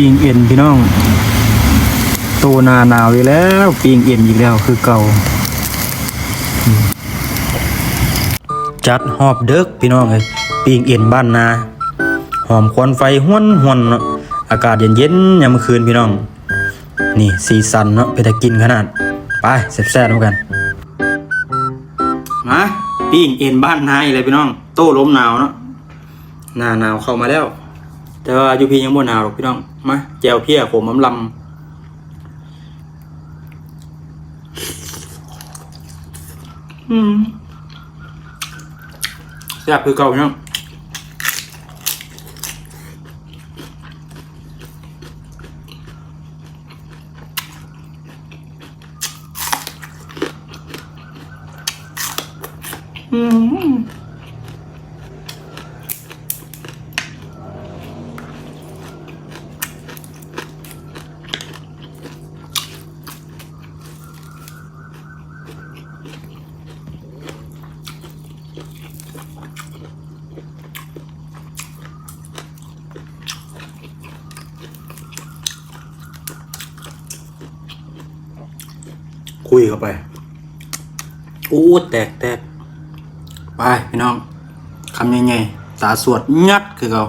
ปิงเอ็นพี่น้องโตนาหนาวอีกแล้วปิงเอ็นอีกแล้วคือเก่า จัดหอบเด็กพี่น้องเอ้ยปิงเอ็นบ้านนา หอมควันไฟห้วนห้วนเนอากาศเย็นๆยามมื้อคืนพี่น้อง นี่สีสันเนาะไปต่กินขนาด ไปแซ่บๆแล้วกันมาปิ้งเอ็นบ้านนายเลยพี่น้อง โต้ลมหนาวเนาะหน้าหนาวเข้ามาแล้ว แต่ว่าอยู่พี่ยังบ่หนาวหรอกพี่น้องมาแจวเพี้ยขมน้ำลำอืมแซ่บคือเก่าพี่น้อง คุยเข้าไปอู้แตกแตกไปพี่น้องคำยังไงตาสวดยัดคือเขา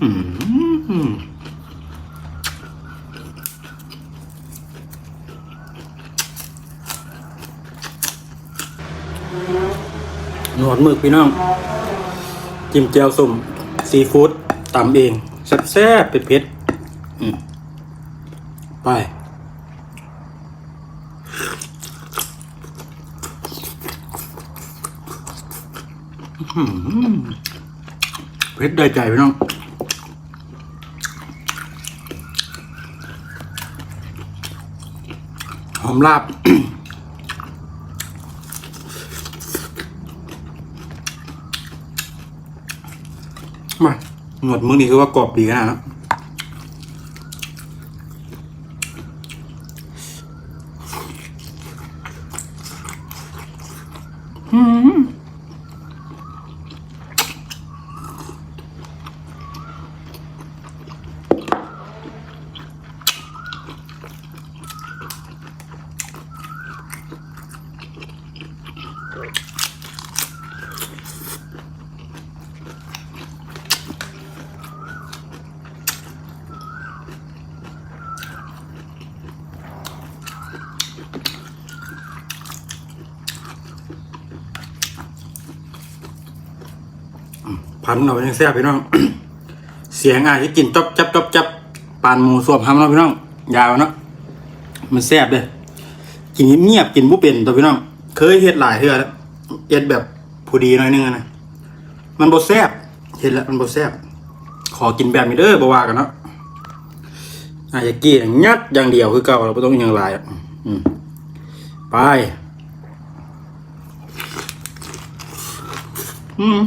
หือหนวดหมึกพี่น้อง จิ้มแจ่วส้มซีฟู้ดตำเองแซ่บๆเผ็ดๆ ไปเผ็ดได้ใจพี่น้องหอมลาบมาหนวดมือนี่คือว่ากรอบดีขนา ด พันเราเป็นแซ่บพี่น้อง เสียงอาจจะกินจับจับจับจับปานหมูสวมทำเนาะพี่น้อง ยาวเนาะมันแซ่บเลยกินเงียบกินบุเป็นตัวพี่น้อง เคยเฮ็ดหลายเทื่อแล้วเฮ็ดแบบผู้ดีน่อยนึงนะมันบ่แซ่บเฮ็ดแล้วมันบ่แซ่บขอกินแบบนี้เด้อบ่ว่ากันเนาะอาจจะกี้งัดอย่างเดียวคือเก่าเราบ่ต้องอยังหลายอะอืมไป อืม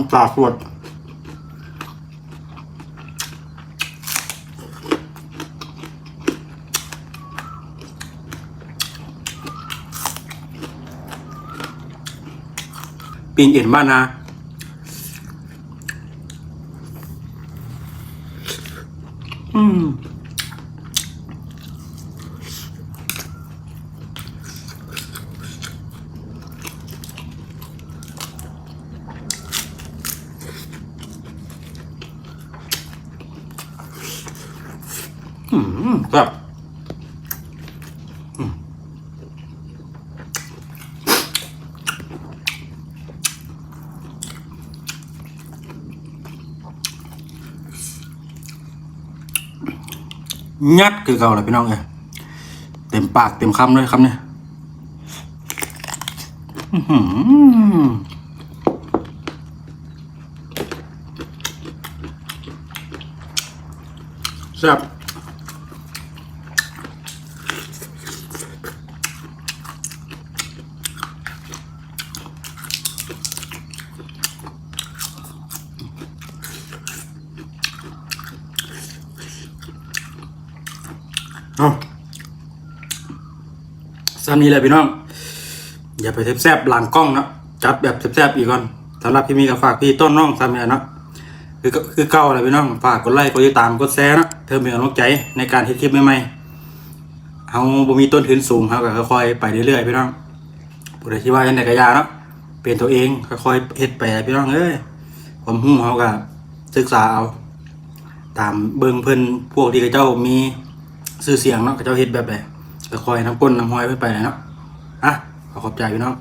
ำตาสวดปีนเอ็นบ้านนาอืม อืมครับอืมยัดคือเก่าเลยพี่น้องเอ้ยเต็มปากเต็มคำเลยคำเนี่ยอื้อหือแซ่บ เอาซ้ำนี้แหละพี่น้อง อย่าไปแซบๆหลังกล้องนะจัดแบบแซบๆอีกก่อนสำหรับพี่มีกับฝากพี่ต้นน้องซ้ำเนี่นะคือก็คือเก่าเลยพี่น้องฝากกดไลค์กดติดตามกดแชร์นะเธอเป็นกำลังใจในการเฮ็ดคลิปใหม่ๆเอาบ่มีต้นทุนสูงครับก็ค่อยๆไปเรื่อยๆพี่น้องผู้ใดที่ว่าจังไดก็อยาเนาะเป็นตัวเองค่อยๆเฮ็ดไปพี่น้องเอ้ยความรู้เฮาก็ศึกษาเอา ตามเบิ่งเพิ่นพวกที่เจ้ามี ชื่อเสียงเนาะกับเจ้าเฮ็ดแบบใดก็คอยน้ำก้นน้ำห้อยเพิ่นไปเนาะอะขอขอบใจพี่น้อง